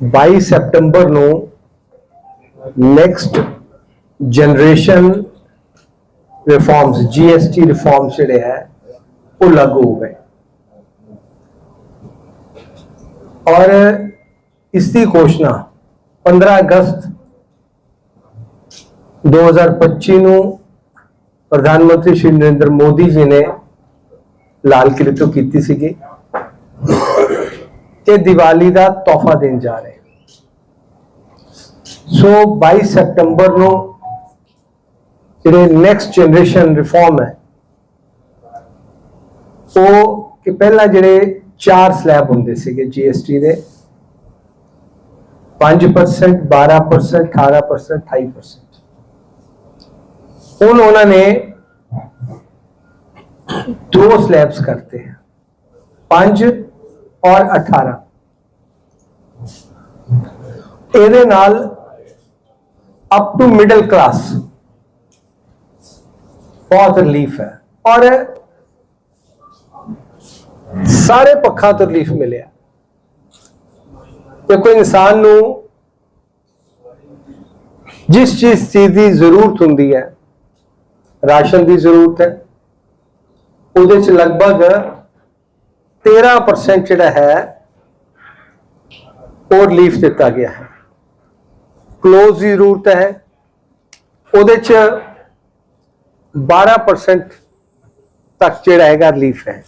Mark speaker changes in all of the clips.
Speaker 1: 22 ਸਤੰਬਰ ਨੂੰ next generation reforms GST reforms ਜਿਹੜੇ ਹੈ, ਉਹ ਲਾਗੂ ਹੋ ਗਏ। ਔਰ ਇਸ ਦੀ ਘੋਸ਼ਣਾ 15 ਅਗਸਤ 2025 ਨੂੰ ਪ੍ਰਧਾਨ ਮੰਤਰੀ ਸ਼੍ਰੀ ਨਰਿੰਦਰ ਮੋਦੀ ਜੀ ਨੇ ਲਾਲ ਕਿਲੇ ਤੋਂ ਕੀਤੀ ਸੀਗੀ। ਤੇ ਦੀਵਾਲੀ ਦਾ ਤੋਹਫਾ ਦੇਣ ਜਾ ਰਹੇ ਸੋ 22 ਸਤੰਬਰ ਨੂੰ ਜਿਹੜੇ ਨੈਕਸਟ ਜਨਰੇਸ਼ਨ ਰਿਫਾਰਮ ਹੈ, ਉਹ ਕਿ ਪਹਿਲਾਂ ਜਿਹੜੇ ਚਾਰ ਸਲੈਬ ਹੁੰਦੇ ਸੀਗੇ ਜੀਐਸਟੀ ਦੇ 5% 12% 18% 28% ਹੁਣ ਉਹਨਾਂ ਨੇ ਦੋ ਸਲੈਬਸ ਕਰਤੇ। ਹਨ 5 ਔਰ 18 ਇਹਦੇ ਨਾਲ ਅਪ ਟੂ ਮਿਡਲ ਕਲਾਸ ਬਹੁਤ ਰਿਲੀਫ ਹੈ। ਔਰ ਸਾਰੇ ਪੱਖਾਂ ਤੋਂ ਰਿਲੀਫ ਮਿਲਿਆ। ਤੇ ਕੋਈ ਇਨਸਾਨ ਨੂੰ ਜਿਸ ਚੀਜ਼ ਦੀ ਜ਼ਰੂਰਤ ਹੁੰਦੀ ਹੈ, ਰਾਸ਼ਨ ਦੀ ਜ਼ਰੂਰਤ ਹੈ, ਉਹਦੇ ਚ ਲਗਭਗ 13% ਜਿਹੜਾ ਹੈ ਉਹ ਰਿਲੀਫ ਦਿੱਤਾ ਗਿਆ ਹੈ ਕਲੋਜ਼ ਦੀ ਜ਼ਰੂਰਤ ਹੈ ਉਹਦੇ ਚ 12% ਤੱਕ ਜਿਹੜਾ ਹੈਗਾ ਰਿਲੀਫ ਹੈ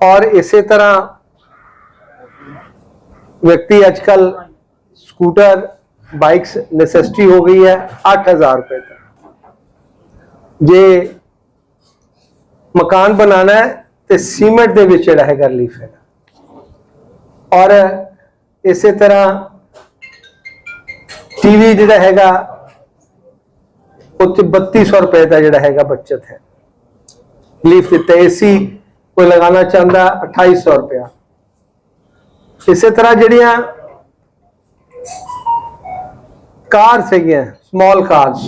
Speaker 1: ਔਰ ਇਸੇ ਤਰ੍ਹਾਂ ਵਿਅਕਤੀ ਅੱਜਕੱਲ ਸਕੂਟਰ ਬਾਈਕਸ ਨੈਸੈਸਿਟੀ ਹੋ ਗਈ ਹੈ 8000 ਰੁਪਏ ਤੱਕ ਜੇ ਮਕਾਨ ਬਣਾਉਣਾ ਹੈ ਤੇ ਸੀਮੈਂਟ ਦੇ ਵਿੱਚ ਜਿਹੜਾ ਹੈਗਾ ਰਿਲੀਫ ਹੈਗਾ। ਔਰ ਇਸੇ ਤਰ੍ਹਾਂ ਟੀਵੀ ਜਿਹੜਾ ਹੈਗਾ, ਉੱਥੇ 3200 ਰੁਪਏ ਦਾ ਜਿਹੜਾ ਹੈਗਾ ਬਚਤ ਹੈ। ਲੀਫ ਦਿੱਤਾ, ਏਸੀ ਕੋਈ ਲਗਾਉਣਾ ਚਾਹੁੰਦਾ 2800 ਰੁਪਇਆ। ਇਸੇ ਤਰ੍ਹਾਂ ਜਿਹੜੀਆਂ ਕਾਰ ਸੀਗੀਆਂ ਸਮਾਲ ਕਾਰਸ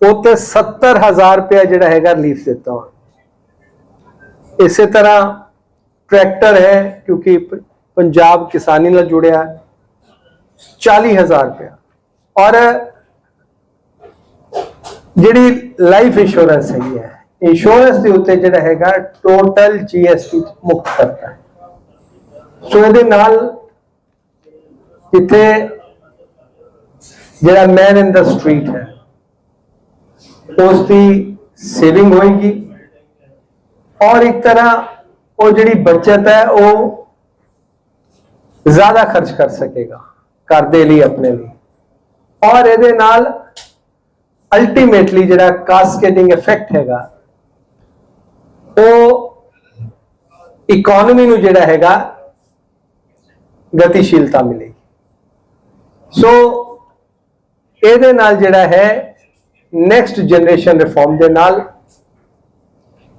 Speaker 1: ਉਹ ਤੇ 70000 ਰੁਪਇਆ ਜਿਹੜਾ ਹੈਗਾ ਰਿਲੀਫ ਦਿੱਤਾ ਹੋਇਆ ਇਸੇ ਤਰ੍ਹਾਂ ਟਰੈਕਟਰ ਹੈ, ਕਿਉਂਕਿ ਪੰਜਾਬ ਕਿਸਾਨੀ ਨਾਲ ਜੁੜਿਆ ਹੈ। 40000 ਰੁਪਇਆ। ਔਰ ਜਿਹੜੀ ਲਾਈਫ ਇੰਸ਼ੋਰੈਂਸ ਹੈਗੀ ਹੈ ਇੰਸ਼ੋਰੈਂਸ ਦੇ ਉੱਤੇ ਜਿਹੜਾ ਹੈਗਾ ਟੋਟਲ ਜੀਐਸਟੀ ਮੁਕਤ ਕਰਤਾ ਹੈ। ਸੋ ਇਹਦੇ ਨਾਲ ਇੱਥੇ ਜਿਹੜਾ ਮੈਨ ਇਨ ਦਾ ਸਟਰੀਟ ਹੈ, ਉਸ ਦੀ ਸੇਵਿੰਗ ਹੋਏਗੀ। ਔਰ ਇੱਕ ਤਰ੍ਹਾਂ ਉਹ ਜਿਹੜੀ ਬਚਤ ਹੈ, ਉਹ ਜ਼ਿਆਦਾ ਖਰਚ ਕਰ ਸਕੇਗਾ ਘਰ ਦੇ ਲਈ, ਆਪਣੇ ਲਈ। ਔਰ ਇਹਦੇ ਨਾਲ ਅਲਟੀਮੇਟਲੀ ਜਿਹੜਾ ਕਾਸਕੇਡਿੰਗ ਇਫੈਕਟ ਹੈਗਾ, ਉਹ ਇਕਨੋਮੀ ਨੂੰ ਜਿਹੜਾ ਹੈਗਾ, ਗਤੀਸ਼ੀਲਤਾ ਮਿਲੇਗੀ। ਸੋ ਇਹਦੇ ਨਾਲ ਜਿਹੜਾ ਹੈ ਨੈਕਸਟ ਜਨਰੇਸ਼ਨ ਰਿਫਾਰਮ ਦੇ ਨਾਲ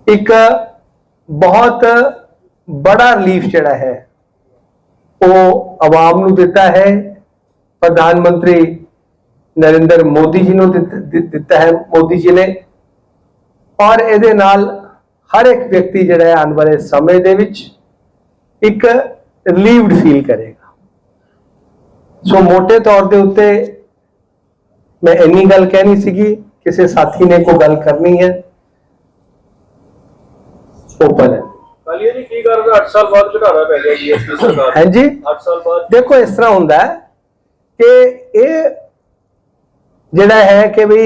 Speaker 1: ਇੱਕ ਬਹੁਤ ਬੜਾ ਰਿਲੀਫ ਜਿਹੜਾ ਹੈ, ਉਹ ਆਵਾਮ ਨੂੰ ਦਿੱਤਾ ਹੈ। ਪ੍ਰਧਾਨ ਮੰਤਰੀ ਨਰਿੰਦਰ ਮੋਦੀ ਜੀ ਨੂੰ ਦਿੱਤ- ਦਿੱਤਾ ਹੈ। ਮੋਦੀ ਜੀ ਨੇ ਔਰ ਇਹਦੇ ਨਾਲ ਹਰ ਇੱਕ ਵਿਅਕਤੀ ਜਿਹੜਾ ਹੈ, ਆਉਣ ਵਾਲੇ ਸਮੇਂ ਦੇ ਵਿੱਚ ਇੱਕ ਰਿਲੀਵਡ ਫੀਲ ਕਰੇਗਾ। ਸੋ ਮੋٹے ਤੌਰ ਦੇ ਉੱਤੇ ਮੈਂ ਇੰਨੀ ਗੱਲ ਕਹਿਣੀ ਸੀਗੀ, ਕਿਸੇ ਸਾਥੀ ਨੇ ਕੋਈ ਗੱਲ ਕਰਨੀ ਹੈ ਓਪਨ ਹੈ।
Speaker 2: ਕਾਲੀਆ ਜੀ ਕੀ ਕਰਦੇ 8 ਸਾਲ ਬਾਅਦ ਘਟਾਣਾ ਪੈ ਗਿਆ ਜੀਐਸਟੀ ਸਰਕਾਰ
Speaker 1: ਹਾਂਜੀ।
Speaker 2: 8 ਸਾਲ ਬਾਅਦ
Speaker 1: ਦੇਖੋ ਇਸ ਤਰ੍ਹਾਂ ਹੁੰਦਾ ਹੈ ਕਿ ਇਹ ਜਿਹੜਾ ਹੈ ਕਿ ਵੀ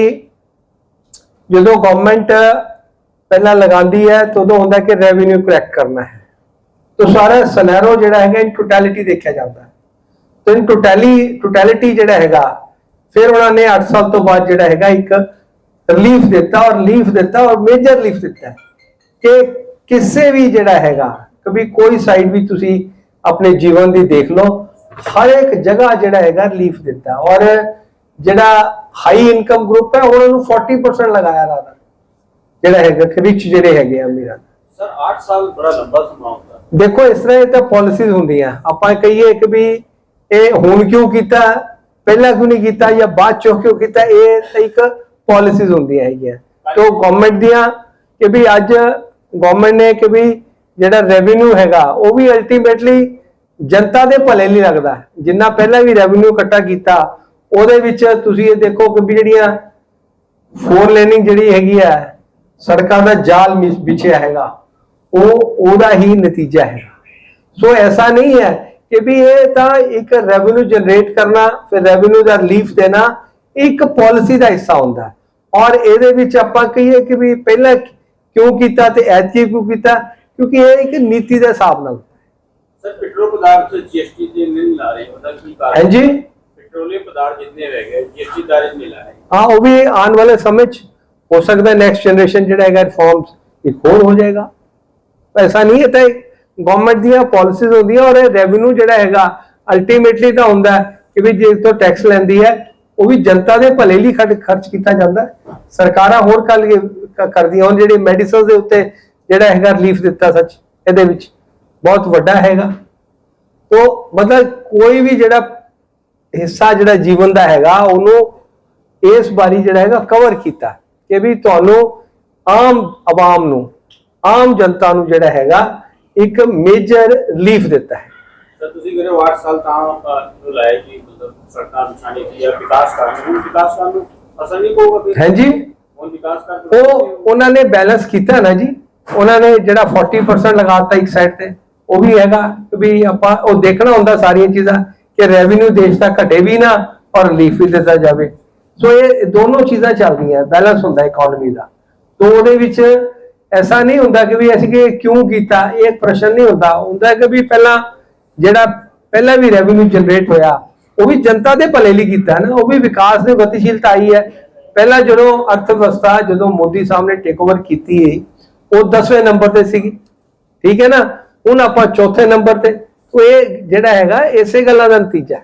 Speaker 1: ਜਦੋਂ ਗਵਰਨਮੈਂਟ ਪਹਿਲਾਂ ਲਗਾਉਂਦੀ ਹੈ ਤਾਂ ਉਦੋਂ ਹੁੰਦਾ ਕਿ ਰੈਵਨਿਊ ਕਲੈਕਟ ਕਰਨਾ ਹੈ। ਤਾਂ ਸਾਰਾ ਸਿਨੈਰੋ ਜਿਹੜਾ ਹੈਗਾ ਇਨ ਟੋਟੈਲਿਟੀ ਦੇਖਿਆ ਜਾਂਦਾ ਹੈ। ਤਾਂ ਇਨ ਟੋਟੈਲੀ ਟੋਟੈਲਿਟੀ ਜਿਹੜਾ ਹੈਗਾ ਫਿਰ ਉਹਨਾਂ ਨੇ 8 ਸਾਲ ਤੋਂ ਬਾਅਦ ਜਿਹੜਾ ਹੈਗਾ ਇੱਕ ਰਿਲੀਫ ਦਿੱਤਾ ਔਰ ਰਿਲੀਫ ਦਿੱਤਾ ਔਰ ਮੇਜਰ ਰਿਲੀਫ ਦਿੱਤਾ ਕਿ ਕਿਸੇ ਵੀ ਜਿਹੜਾ ਹੈਗਾ ਕभी ਕੋਈ ਸਾਈਡ ਵੀ ਤੁਸੀਂ ਆਪਣੇ ਜੀਵਨ ਦੀ ਦੇਖ ਲਓ ਹਰ ਇੱਕ ਜਗ੍ਹਾ ਜਿਹੜਾ ਹੈਗਾ ਰਿਲੀਫ ਦਿੱਤਾ। ਔਰ ਜਿਹੜਾ ਹਾਈ ਇਨਕਮ ਗਰੁੱਪ ਹੈ ਉਹਨਾਂ ਨੂੰ 40% ਲਗਾਇਆ ਰਾਦਾ ਜਿਹੜਾ ਹੈਗਾ ਰਿਚ ਜਿਹੜੇ ਹੈਗੇ ਆ ਅਮੀਰਾਂ।
Speaker 2: ਸਰ 8 ਸਾਲ ਬੜਾ ਲੰਬਾ ਸਮਾਂ ਹੁੰਦਾ।
Speaker 1: ਦੇਖੋ ਇਸ ਤਰ੍ਹਾਂ ਇਹ ਤਾਂ ਪਾਲਿਸੀਜ਼ ਹੁੰਦੀਆਂ। ਆਪਾਂ ਕਹੀਏ ਕਿ ਵੀ ਇਹ ਹੁਣ ਕਿਉਂ ਕੀਤਾ ਪਹਿਲਾਂ ਕਿਉਂ ਨਹੀਂ ਕੀਤਾ ਜਾਂ ਬਾਅਦ ਚੋਂ ਕਿਉਂ ਕੀਤਾ ਇਹ ਇੱਕ ਪਾਲਿਸੀਜ਼ ਹੁੰਦੀਆਂ ਹੈਗੀਆਂ। ਤੋਂ ਗਵਰਨਮੈਂਟ ਦੀਆਂ ਕਿ ਵੀ ਅੱਜ ਗਵਰਨਮੈਂਟ ਨੇ ਕਿ ਵੀ ਜਿਹੜਾ ਰੈਵਨਿਊ ਹੈਗਾ, ਉਹ ਵੀ ਅਲਟੀਮੇਟਲੀ ਜਨਤਾ ਦੇ ਭਲੇ ਲਈ ਲੱਗਦਾ ਜਿੰਨਾ ਪਹਿਲਾਂ ਵੀ ਰੈਵਨਿਊ ਇਕੱਠਾ ਕੀਤਾ, ਉਹਦੇ ਵਿੱਚ ਤੁਸੀਂ ਇਹ ਦੇਖੋ ਕਿ ਵੀ ਜਿਹੜੀਆਂ ਫੋਰ ਲੇਨਿੰਗ ਜਿਹੜੀ ਹੈਗੀ ਹੈ, ਸੜਕਾਂ ਦਾ ਜਾਲ ਵਿਛਿਆ ਹੈਗਾ, ਉਹ ਉਹਦਾ ਹੀ ਨਤੀਜਾ ਹੈ। ਸੋ ਐਸਾ ਨਹੀਂ ਹੈ ਕਿ ਵੀ ਇਹ ਤਾਂ ਇੱਕ ਰੈਵਨਿਊ ਜਨਰੇਟ ਕਰਨਾ, ਫਿਰ ਰੈਵਨਿਊ ਦਾ ਰਿਲੀਫ ਦੇਣਾ ਇੱਕ ਪਾਲਿਸੀ ਦਾ ਹਿੱਸਾ ਹੁੰਦਾ ਔਰ ਇਹਦੇ ਵਿੱਚ ਆਪਾਂ ਕਹੀਏ ਕਿ ਵੀ ਪਹਿਲਾਂ ਕਿਉਂ ਕੀਤਾ ਤੇ ਐਤਕੀ ਕਿਉਂ ਕੀਤਾ? ਕਿਉਂਕਿ ਇਹ ਇੱਕ ਨੀਤੀ ਦੇ ਹਿਸਾਬ ਨਾਲ।
Speaker 2: ਸਰ ਪੈਟਰੋਲ ਪਦਾਰਥ ਜੀਐਸਟੀ ਦੇ ਨਹੀਂ ਲਾ ਰਹੇ ਉਹਦਾ ਕੀ ਕਾਰਨ?
Speaker 1: ਹਾਂਜੀ।
Speaker 2: ਪੈਟਰੋਲੀਅਮ ਪਦਾਰਥ ਜਿੰਨੇ ਰਹਿ ਗਏ ਜੀਐਸਟੀ ਦਾਰੇ ਨਹੀਂ ਲਾ ਰਹੇ?
Speaker 1: ਹਾਂ ਉਹ ਵੀ ਆਉਣ ਵਾਲੇ ਸਮੇਂ 'ਚ ਹੋ ਸਕਦਾ ਨੈਕਸਟ ਜਨਰੇਸ਼ਨ ਜਿਹੜਾ ਹੈਗਾ ਰਿਫਾਰਮਸ ਇੱਕ ਹੋਰ ਹੋ ਜਾਏਗਾ। ਐਸਾ ਨਹੀਂ ਹੈ ਤਾਂ ਗਵਰਨਮੈਂਟ ਦੀਆਂ ਪਾਲਿਸੀਜ਼ ਹੁੰਦੀਆਂ ਔਰ ਇਹ ਰੈਵਨਿਊ ਜਿਹੜਾ ਹੈਗਾ ਅਲਟੀਮੇਟਲੀ ਤਾਂ ਹੁੰਦਾ ਕਿ ਵੀ ਜੇ ਤੋਂ ਟੈਕਸ ਲੈਂਦੀ ਹੈ ਉਹ ਵੀ ਜਨਤਾ ਦੇ ਭਲੇ ਲਈ ਖਰਚ ਕੀਤਾ ਜਾਂਦਾ। ਸਰਕਾਰਾਂ ਹੋਰ ਕੱਲ ਕਰਦੀਆਂ ਹੁਣ ਜਿਹੜੀ ਮੈਡੀਸਨਸ ਦੇ ਉੱਤੇ ਜਿਹੜਾ ਹੈਗਾ ਰਿਲੀਫ ਦਿੱਤਾ ਸੱਚ ਇਹਦੇ ਵਿੱਚ ਬਹੁਤ ਵੱਡਾ ਹੈਗਾ। ਤੋ ਮਤਲਬ ਕੋਈ ਵੀ ਜਿਹੜਾ ਹਿੱਸਾ ਜਿਹੜਾ ਜੀਵਨ ਦਾ ਹੈਗਾ ਉਹਨੂੰ ਇਸ ਬਾਰੀ ਜਿਹੜਾ ਹੈਗਾ ਕਵਰ ਕੀਤਾ ਕਿ ਵੀ ਤੁਹਾਨੂੰ ਆਮ ਆਵਾਮ ਨੂੰ ਆਮ ਜਨਤਾ ਨੂੰ ਜਿਹੜਾ ਹੈਗਾ ਇੱਕ ਮੇਜਰ ਰਿਲੀਫ ਦਿੱਤਾ ਹੈ।
Speaker 2: ਤੁਸੀਂ ਕਹਿੰਦੇ 8 ਸਾਲ ਤਾਂ ਲਾਇਆ ਮਤਲਬ ਸਰਕਾਰ ਨਿਸ਼ਾਨੀ ਦੀ ਹੈ ਵਿਕਾਸ ਕਰਨ ਹੁਣ ਵਿਕਾਸ ਕਰਨ ਨੂੰ ਅਸਰ ਨਹੀਂ ਫਿਰ
Speaker 1: ਹਾਂਜੀ। ਉਹ ਉਹਨਾਂ ਨੇ ਬੈਲੈਂਸ ਕੀਤਾ ਨਾ ਜੀ। ਉਹਨਾਂ ਨੇ ਜਿਹੜਾ 40% ਲਗਾਤਾ ਇੱਕ ਸਾਈਡ ਤੇ, ਉਹ ਵੀ ਹੈਗਾ ਵੀ ਆਪਾਂ ਉਹ ਦੇਖਣਾ ਹੁੰਦਾ ਸਾਰੀਆਂ ਚੀਜ਼ਾਂ ਕਿ ਰੈਵਨਿਊ ਦੇਸ਼ ਦਾ ਘਟੇ ਵੀ ਨਾ ਔਰ ਰਿਲੀਫ ਵੀ ਦਿੱਤਾ ਜਾਵੇ। ਸੋ ਇਹ ਦੋਨੋਂ ਚੀਜ਼ਾਂ ਚੱਲਦੀਆਂ ਬੈਲੈਂਸ ਹੁੰਦਾ ਇਕਨੋਮੀ ਦਾ। ਤੋਂ ਉਹਦੇ ਵਿੱਚ ਐਸਾ ਨਹੀਂ ਹੁੰਦਾ ਕਿ ਵੀ ਅਸੀਂ ਕਿ ਕਿਉਂ ਕੀਤਾ, ਇਹ ਪ੍ਰਸ਼ਨ ਨਹੀਂ ਹੁੰਦਾ। ਹੁੰਦਾ ਕਿ ਵੀ ਪਹਿਲਾਂ ਜਿਹੜਾ ਪਹਿਲਾਂ ਵੀ ਰੈਵਨਿਊ ਜਨਰੇਟ ਹੋਇਆ, ਉਹ ਵੀ ਜਨਤਾ ਦੇ ਭਲੇ ਲਈ ਕੀਤਾ ਨਾ, ਉਹ ਵੀ ਵਿਕਾਸ ਦੀ ਗਤੀਸ਼ੀਲਤਾ ਆਈ ਹੈ। ਪਹਿਲਾਂ ਜਦੋਂ ਅਰਥ ਵਿਵਸਥਾ ਜਦੋਂ ਮੋਦੀ ਸਾਹਿਬ ਨੇ ਟੇਕ ਓਵਰ ਕੀਤੀ ਉਹ 10ਵੇਂ ਨੰਬਰ ਤੇ ਸੀਗੀ। ਠੀਕ ਹੈ ਨਾ? ਹੁਣ ਆਪਾਂ ਚੌਥੇ ਨੰਬਰ ਤੇ। ਉਹ ਇਹ ਜਿਹੜਾ ਹੈਗਾ ਇਸੇ ਗੱਲਾਂ ਦਾ ਨਤੀਜਾ।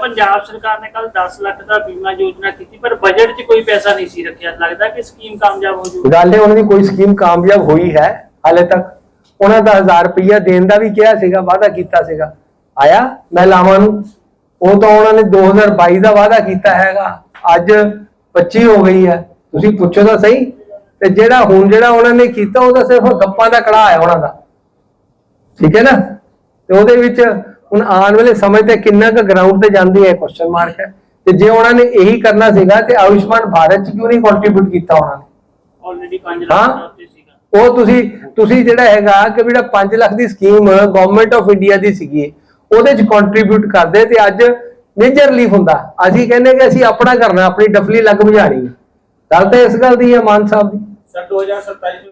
Speaker 3: ਪੰਜਾਬ ਸਰਕਾਰ ਨੇ ਕੱਲ 10 ਲੱਖ ਦਾ ਬੀਮਾ ਯੋਜਨਾ ਕੀਤੀ ਪਰ ਬਜਟ 'ਚ ਕੋਈ ਪੈਸਾ ਨਹੀਂ ਸੀ ਰੱਖਿਆ। ਲੱਗਦਾ ਕਿ ਸਕੀਮ ਕਾਮਯਾਬ ਹੋ ਜੂ
Speaker 1: ਗੱਲ ਹੈ ਉਹਨਾਂ ਦੀ ਕੋਈ ਸਕੀਮ ਕਾਮਯਾਬ ਹੋਈ ਹੈ ਹਾਲੇ ਤੱਕ। ਉਹਨਾਂ ਦਾ 1000 ਰੁਪਈਆ ਦੇਣ ਦਾ ਵੀ ਕਿਹਾ ਸੀਗਾ ਵਾਅਦਾ ਕੀਤਾ ਸੀਗਾ। ਆਇਆ ਮਹਿਲਾਵਾਂ ਨੂੰ। ਉਹ ਤਾਂ ਉਹਨਾਂ ਨੇ 2022 ਦਾ ਵਾਅਦਾ ਕੀਤਾ ਹੈਗਾ। ਅੱਜ 25 ਹੋ ਗਈ ਹੈ। ਤੁਸੀਂ ਪੁੱਛੋ ਤਾਂ ਸਹੀ। ਤੇ ਜਿਹੜਾ ਹੁਣ ਜਿਹੜਾ ਉਹਨਾਂ ਨੇ ਕੀਤਾ ਉਹ ਤਾਂ ਸਿਰਫ ਗੱਪਾਂ ਦਾ ਕੜਾ ਹੈ ਉਹਨਾਂ ਦਾ। ਠੀਕ ਹੈ ਨਾ? ਤੇ ਉਹਦੇ ਵਿੱਚ ਹੁਣ ਆਉਣ ਵਾਲੇ ਸਮੇਂ ਤੇ ਕਿੰਨਾ ਕੁ ਗਰਾਊਂਡ ਤੇ ਜਾਂਦੀ ਹੈ ਕੁਐਸਚਨ ਮਾਰਕ ਹੈ। ਤੇ ਜੇ ਉਹਨਾਂ ਨੇ ਇਹੀ ਕਰਨਾ ਸੀਗਾ ਤੇ ਆਯੁਸ਼ਮਾਨ ਭਾਰਤ ਚ ਕਿਉਂ ਨਹੀਂ ਕੰਟਰੀਬਿਊਟ ਕੀਤਾ ਉਹਨਾਂ ਨੇ?
Speaker 3: ਆਲਰੇਡੀ 5
Speaker 1: ਹਾਂ।
Speaker 3: ਲੱਖ ਦਾ ਉੱਤੇ ਸੀਗਾ।
Speaker 1: ਉਹ ਤੁਸੀਂ ਤੁਸੀਂ ਜਿਹੜਾ ਹੈਗਾ ਕਿ ਜਿਹੜਾ 5 ਲੱਖ ਦੀ ਸਕੀਮ ਗਵਰਨਮੈਂਟ ਆਫ ਇੰਡੀਆ ਦੀ ਸੀਗੀ ਉਹਦੇ ਚ ਕੰਟਰੀਬਿਊਟ ਕਰਦੇ ਤੇ ਅੱਜ ਮੇਜਰ ਰਿਲੀਫ ਹੁੰਦਾ। ਅਸੀਂ ਕਹਿੰਦੇ ਕਿ ਅਸੀਂ ਆਪਣਾ ਕਰਨਾ, ਆਪਣੀ ਡਫਲੀ ਲੱਗ ਬੁਝਾਣੀ। ਗੱਲ ਤਾਂ ਇਸ ਗੱਲ ਦੀ ਹੈ ਮਾਨ ਸਾਹਿਬ ਦੀ।
Speaker 2: ਸਰ 2027 ਵਿੱਚ